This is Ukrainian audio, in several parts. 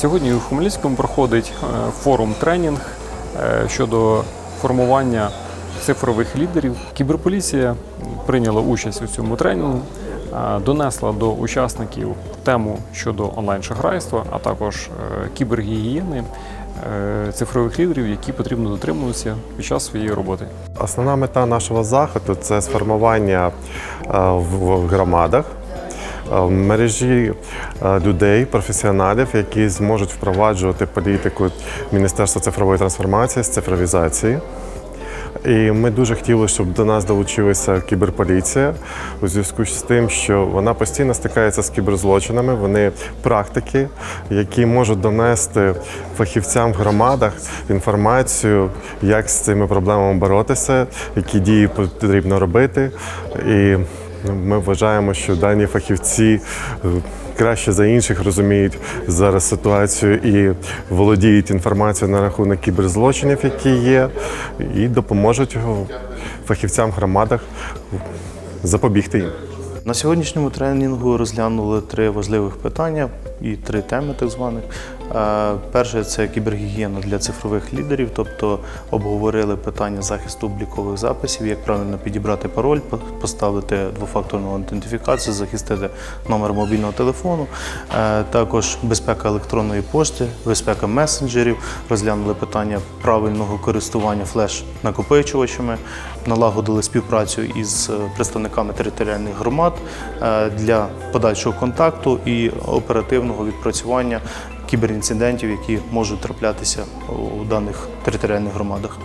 Сьогодні у Хмельницькому проходить е, форум тренінг е, щодо формування цифрових лідерів. Кіберполіція прийняла участь у цьому тренінгу, е, донесла до учасників тему щодо онлайн-шахрайства, а також кібергігієни цифрових лідерів, які потрібно дотримуватися під час своєї роботи. Основна мета нашого заходу це сформування в громадах е, мережі е, людей, професіоналів, які зможуть впроваджувати політику Міністерства цифрової трансформації з цифровізації. І ми дуже хотіли, щоб до нас долучилася кіберполіція у зв'язку з тим, що вона постійно стикається з кіберзлочинами. Вони практики, які можуть донести фахівцям в громадах інформацію, як з цими проблемами боротися, які дії потрібно робити. І ми вважаємо, що дані фахівці е, краще за інших розуміють зараз ситуацію і володіють інформацією на рахунок кіберзлочинів, які є, і допоможуть фахівцям в громадах запобігти їм. На сьогоднішньому тренінгу розглянули три важливих питання і три теми так званих. Е, Перше це кібергігієна для цифрових лідерів, тобто обговорили питання захисту облікових записів, як правильно підібрати пароль, поставити двофакторну аутентифікацію, захистити номер мобільного телефону. Е, Також безпека електронної пошти, безпека месенджерів. Розглянули питання правильного користування флеш-накопичувачами, налагодили співпрацю із е, представниками територіальних громад е, для подальшого контакту і оперативного відпрацювання кіберінцидентів, які можуть траплятися у даних територіальних громадах.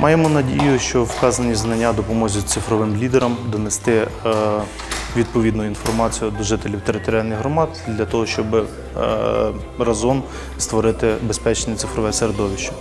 Маємо надію, що вказані знання допоможуть цифровим лідерам донести е, відповідну інформацію до жителів територіальних громад для того, щоб разом створити безпечне цифрове середовище.